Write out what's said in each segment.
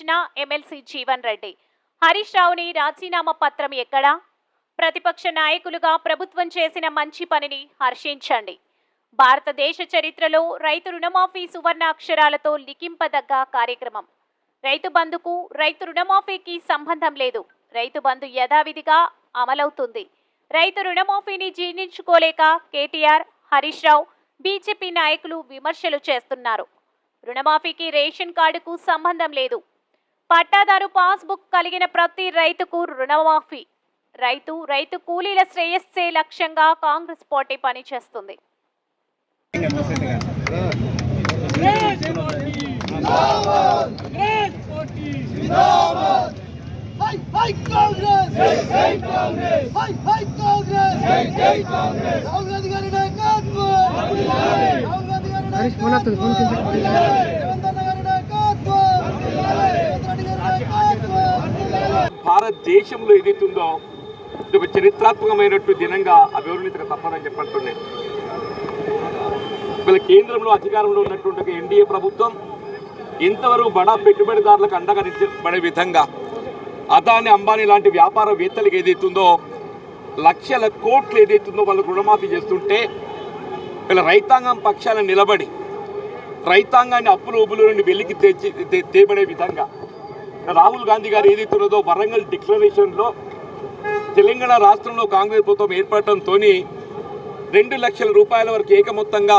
ఇచ్చిన ఎమ్మెల్సీ జీవన్ రెడ్డి. హరీష్ రావుని రాజీనామా పత్రం ఎక్కడా? ప్రతిపక్ష నాయకులుగా ప్రభుత్వం చేసిన మంచి పనిని హర్షించండి. భారతదేశ చరిత్రలో రైతు రుణమాఫీ సువర్ణ అక్షరాలతో లిఖింపదగ్గ కార్యక్రమం. రైతు బంధుకు రైతు రుణమాఫీకి సంబంధం లేదు. రైతు బంధు యథావిధిగా అమలవుతుంది. రైతు రుణమాఫీని జీర్ణించుకోలేక కేటీఆర్ హరీష్ రావు బీజేపీ నాయకులు విమర్శలు చేస్తున్నారు. రుణమాఫీకి రేషన్ కార్డుకు సంబంధం లేదు. పట్టాదారు పాస్బుక్ కలిగిన ప్రతి రైతుకు రుణమాఫీ. రైతు రైతు కూలీల శ్రేయస్సే లక్ష్యంగా కాంగ్రెస్ పార్టీ పనిచేస్తుంది. Hey, hey, Congress! Hey, hey, Congress! Hey, hey, Congress! Hey, hey, Congress! Rahul Gandhi గారి నాయకత్వం రాహుల్ గాంధీ గారి నాయకత్వం రేవంత్ అన్న గారి నాయకత్వం రేవంత్ రెడ్డి గారి భారతదేశంలో భారతదేశంలో ఉందో ఇది ఒక చరిత్రాత్మకమైనట్టు దినంగా అభివృద్ధి తప్పదని చెప్పంటున్నాయి వీళ్ళ కేంద్రంలో అధికారంలో ఉన్నటువంటి ఎన్డీఏ ప్రభుత్వం ఇంతవరకు బడా పెట్టుబడిదారులకు అండగా నిలబడే విధంగా అదాని అంబానీ లాంటి వ్యాపారవేత్తలకు ఏదైతుందో లక్షల కోట్లు ఏదైతుందో వాళ్ళకు రుణమాఫీ చేస్తుంటే వీళ్ళ రైతాంగం పక్షాన నిలబడి రైతాంగాన్ని అప్పులు ఉబుల నుండి వెలికి తెచ్చి తేబడే విధంగా రాహుల్ గాంధీ గారు ఏదైతున్నదో వరంగల్ డిక్లరేషన్లో తెలంగాణ రాష్ట్రంలో కాంగ్రెస్ ప్రభుత్వం ఏర్పడటంతో రెండు లక్షల రూపాయల వరకు ఏకమొత్తంగా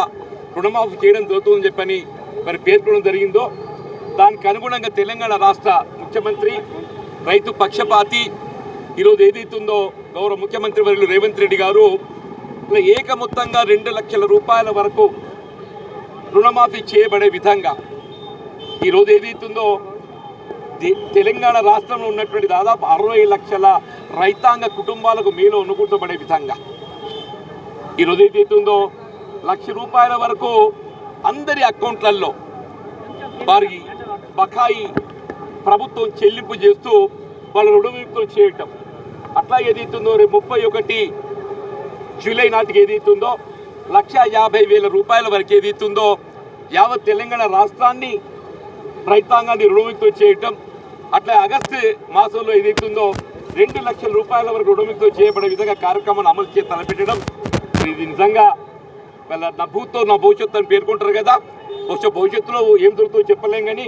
రుణమాఫీ చేయడం జరుగుతుందని చెప్పని మరి పేర్కొనడం జరిగిందో దానికి అనుగుణంగా తెలంగాణ రాష్ట్ర ముఖ్యమంత్రి రైతు పక్షపాతి ఈరోజు ఏదైతుందో గౌరవ ముఖ్యమంత్రి వర్యులు రేవంత్ రెడ్డి గారు ఏకమొత్తంగా రెండు లక్షల రూపాయల వరకు రుణమాఫీ చేయబడే విధంగా ఈరోజు ఏదైతుందో తెలంగాణ రాష్ట్రంలో ఉన్నటువంటి దాదాపు అరవై లక్షల రైతాంగ కుటుంబాలకు మేలో అనుకుంటబడే విధంగా. ఈరోజు ఏదైతుందో లక్ష రూపాయల వరకు అందరి అకౌంట్లలో వారి బకాయి ప్రభుత్వం చెల్లింపు చేస్తూ వాళ్ళ రుణవిముక్తులు చేయటం. అట్లా ఏదైతుందో రేపు ముప్పై ఒకటి జూలై నాటికి ఏదైతుందో లక్ష యాభై వేల రూపాయల వరకు ఏదైతుందో యావత్ తెలంగాణ రాష్ట్రాన్ని రైతాంగాన్ని రుణముక్తం చేయటం అట్లా ఆగస్టు మాసంలో ఏదైతుందో రెండు లక్షల రూపాయల వరకు రుణమితో చేయబడే విధంగా కార్యక్రమాన్ని అమలు చేసి తలపెట్టడం. ఇది నిజంగా వాళ్ళ నా భూతో నా భవిష్యత్తు అని పేర్కొంటారు కదా. బహుశా భవిష్యత్తులో ఏం దొరుకుతుందో చెప్పలేం కానీ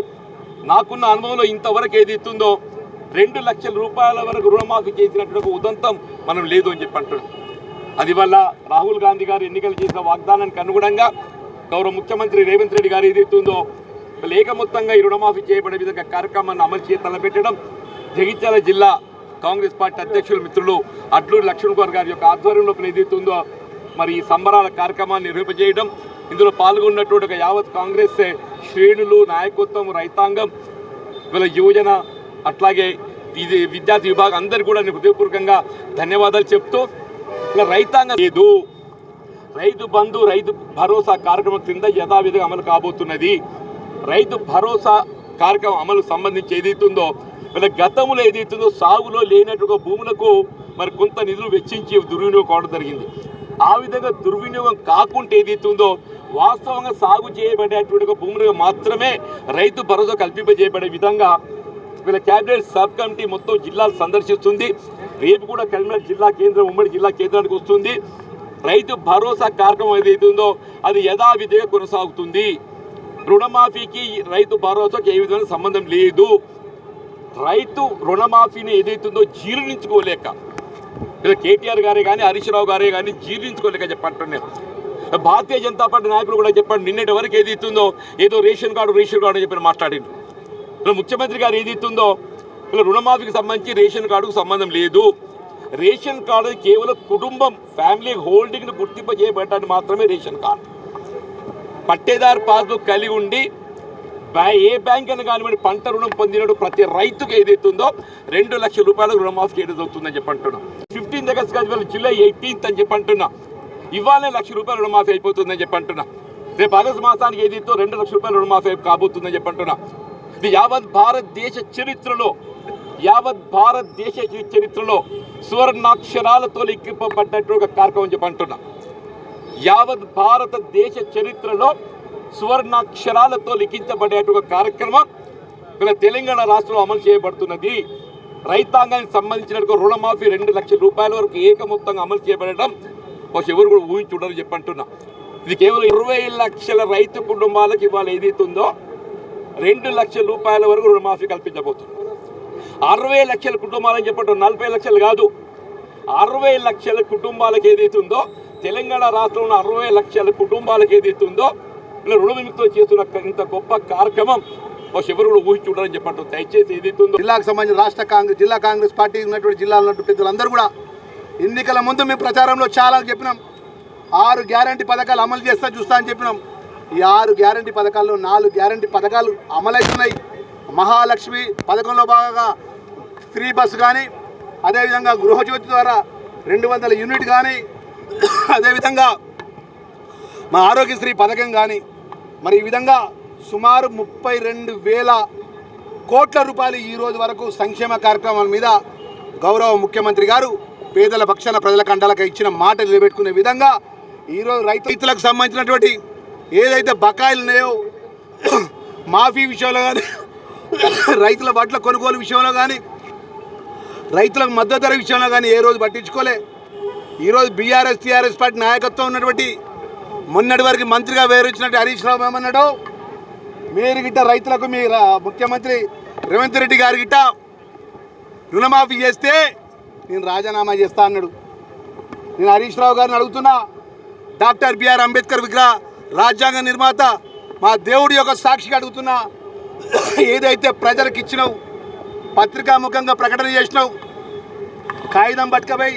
నాకున్న అనుభవంలో ఇంతవరకు ఏది ఇస్తుందో రెండు లక్షల రూపాయల వరకు రుణమాఫీ చేసినటువంటి ఒక ఉదంతం మనం లేదు అని చెప్పి అంటాడు. అది వల్ల రాహుల్ గాంధీ గారు ఎన్నికలు చేసిన వాగ్దానానికి అనుగుణంగా గౌరవ ముఖ్యమంత్రి రేవంత్ రెడ్డి గారు ఏదైతుందో లేక మొత్తంగా ఈ రుణమాఫీ చేయబడే విధంగా కార్యక్రమాన్ని అమలు చేయ తలపెట్టడం జగిత్యాల జిల్లా కాంగ్రెస్ పార్టీ అధ్యక్షులు మిత్రులు అడ్లూరి లక్ష్మణ్ కుమార్ గారి యొక్క ఆధ్వర్యంలో ఏదైతుందో మరి ఈ సంబరాల కార్యక్రమాన్ని నిర్వహింపజేయడం. ఇందులో పాల్గొన్నటువంటి ఒక యావత్ కాంగ్రెస్ శ్రేణులు నాయకత్వం రైతాంగం వీళ్ళ యువజన అట్లాగే ఇది విద్యార్థి విభాగం అందరు కూడా నేను హృదయపూర్వకంగా ధన్యవాదాలు చెప్తూ ఇలా రైతాంగం లేదు. రైతు బంధు రైతు భరోసా కార్యక్రమం క్రింద యథావిధిగా అమలు కాబోతున్నది. రైతు భరోసా కార్యక్రమం అమలు సంబంధించి ఏదైతుందో వీళ్ళ గతంలో ఏదైతుందో సాగులో లేనట్టుగా భూములకు మరి కొంత నిధులు వెచ్చించి దుర్వినియోగం కావడం జరిగింది. ఆ విధంగా దుర్వినియోగం కాకుండా ఏదైతుందో వాస్తవంగా సాగు చేయబడేటువంటి భూములకు మాత్రమే రైతు భరోసా కల్పింపజేయబడే విధంగా వీళ్ళ క్యాబినెట్ సబ్ కమిటీ మొత్తం జిల్లాలు సందర్శిస్తుంది. రేపు కూడా కరీంనగర్ జిల్లా కేంద్రం ఉమ్మడి జిల్లా కేంద్రానికి వస్తుంది. రైతు భరోసా కార్యక్రమం ఏదైతుందో అది యథావిధిగా కొనసాగుతుంది. రుణమాఫీకి రైతు భరోసాకి ఏ విధమైన సంబంధం లేదు. రైతు రుణమాఫీని ఏదైతుందో జీర్ణించుకోలేక ఇలా కేటీఆర్ గారే కానీ హరీష్ రావు గారే కానీ జీర్ణించుకోలేక చెప్పంటున్నారు భారతీయ జనతా పార్టీ నాయకులు కూడా చెప్పండి నిన్నటి వరకు ఏది ఇస్తుందో ఏదో రేషన్ కార్డు రేషన్ కార్డు అని చెప్పి మాట్లాడిండు. ఇలా ముఖ్యమంత్రి గారు ఏది ఇస్తుందో ఇలా రుణమాఫీకి సంబంధించి రేషన్ కార్డుకు సంబంధం లేదు. రేషన్ కార్డు కేవలం కుటుంబం ఫ్యామిలీ హోల్డింగ్ను గుర్తింపజేయబడటానికి మాత్రమే రేషన్ కార్డు. పట్టేదారు పాస్బుక్ కలిగి ఉండి ఏ బ్యాంక్ అయినా కానివ్వండి పంట రుణం పొందినప్పుడు ప్రతి రైతుకు ఏదైతుందో రెండు లక్షల రూపాయలకు రుణమాఫీ చేయడం జరుగుతుందని చెప్పి అంటున్నాం ఫిఫ్టీన్త్ అగస్ట్ కాదు జూలై ఎయిటీన్త్ అని చెప్పి అంటున్నా ఇవాళనే లక్ష రూపాయలు రుణమాఫీ అయిపోతుందని చెప్పి అంటున్నా రేపు ఆగస్టు మాసానికి ఏదైతే రెండు లక్షల రూపాయలు రుణమాఫీ కాబోతుందని చెప్పి అంటున్నా ఇది యావత్ భారతదేశ చరిత్రలో యావత్ భారతదేశ చరిత్రలో సువర్ణాక్షరాలతో లిఖింపబడ్డట్టు ఒక కార్యక్రమం చెప్పి అంటున్నా యావత్ భారతదేశ చరిత్రలో సువర్ణాక్షరాలతో లిఖించబడే ఒక కార్యక్రమం ఇక్కడ తెలంగాణ రాష్ట్రంలో అమలు చేయబడుతున్నది. రైతాంగానికి సంబంధించిన రుణమాఫీ రెండు లక్షల రూపాయల వరకు ఏకమొత్తంగా అమలు చేయబడటం ఒక ఎవరు కూడా ఊహించుండరు చెప్పంటున్నా. ఇది కేవలం ఇరవై లక్షల రైతు కుటుంబాలకు ఇవాళ ఏదైతుందో రెండు లక్షల రూపాయల వరకు రుణమాఫీ కల్పించబోతుంది. అరవై లక్షల కుటుంబాలని చెప్పడం నలభై లక్షలు కాదు. అరవై లక్షల కుటుంబాలకు ఏదైతుందో తెలంగాణ రాష్ట్రంలో అరవై లక్షల కుటుంబాలకు ఏదైతుందో ఇలా రుణ విముక్తం చేస్తున్న ఇంత గొప్ప కార్యక్రమం ఒక ఎవరు కూడా ఊహించుంటారని చెప్పండి దయచేసి ఏదైతుందో జిల్లాకు సంబంధించిన రాష్ట్ర కాంగ్రెస్ జిల్లా కాంగ్రెస్ పార్టీ ఉన్నటువంటి జిల్లాలో ఉన్నటువంటి పెద్దలందరూ కూడా ఎన్నికల ముందు మేము ప్రచారంలో చాలా చెప్పినాం. ఆరు గ్యారంటీ పథకాలు అమలు చేస్తా చూస్తా అని చెప్పినాం. ఈ ఆరు గ్యారంటీ పథకాల్లో నాలుగు గ్యారంటీ పథకాలు అమలవుతున్నాయి. మహాలక్ష్మి పథకంలో భాగంగా ఫ్రీ బస్సు కానీ అదేవిధంగా గృహజ్యోతి ద్వారా రెండు వందల యూనిట్ కానీ అదేవిధంగా మా ఆరోగ్యశ్రీ పథకం కానీ మరి ఈ విధంగా సుమారు ముప్పై రెండు వేల కోట్ల రూపాయలు ఈ రోజు వరకు సంక్షేమ కార్యక్రమాల మీద గౌరవ ముఖ్యమంత్రి గారు పేదల పక్షాన ప్రజల కండాలకు ఇచ్చిన మాట నిలబెట్టుకునే విధంగా ఈరోజు రైతు రైతులకు సంబంధించినటువంటి ఏదైతే బకాయిలు ఉన్నాయో మాఫీ విషయంలో కానీ రైతుల బట్టల కొనుగోలు విషయంలో కానీ రైతులకు మద్దతు ధర విషయంలో కానీ ఏ రోజు పట్టించుకోలే. ఈరోజు బీఆర్ఎస్ టీఆర్ఎస్ పార్టీ నాయకత్వం ఉన్నటువంటి మొన్నటి వరకు మంత్రిగా వేరొచ్చినట్టు హరీష్ రావు ఏమన్నాడు? మీరు గిట్ట రైతులకు మీ రా- ముఖ్యమంత్రి రేవంత్ రెడ్డి గారి గిట్ట రుణమాఫీ చేస్తే నేను రాజీనామా చేస్తా అన్నాడు. నేను హరీష్ రావు గారిని అడుగుతున్నా డాక్టర్ బిఆర్ అంబేద్కర్ విగ్రహ రాజ్యాంగ నిర్మాత మా దేవుడి యొక్క సాక్షిగా అడుగుతున్నా ఏదైతే ప్రజలకు ఇచ్చినావు పత్రికాముఖంగా ప్రకటన చేసినావు కాగితం పట్టుకపోయి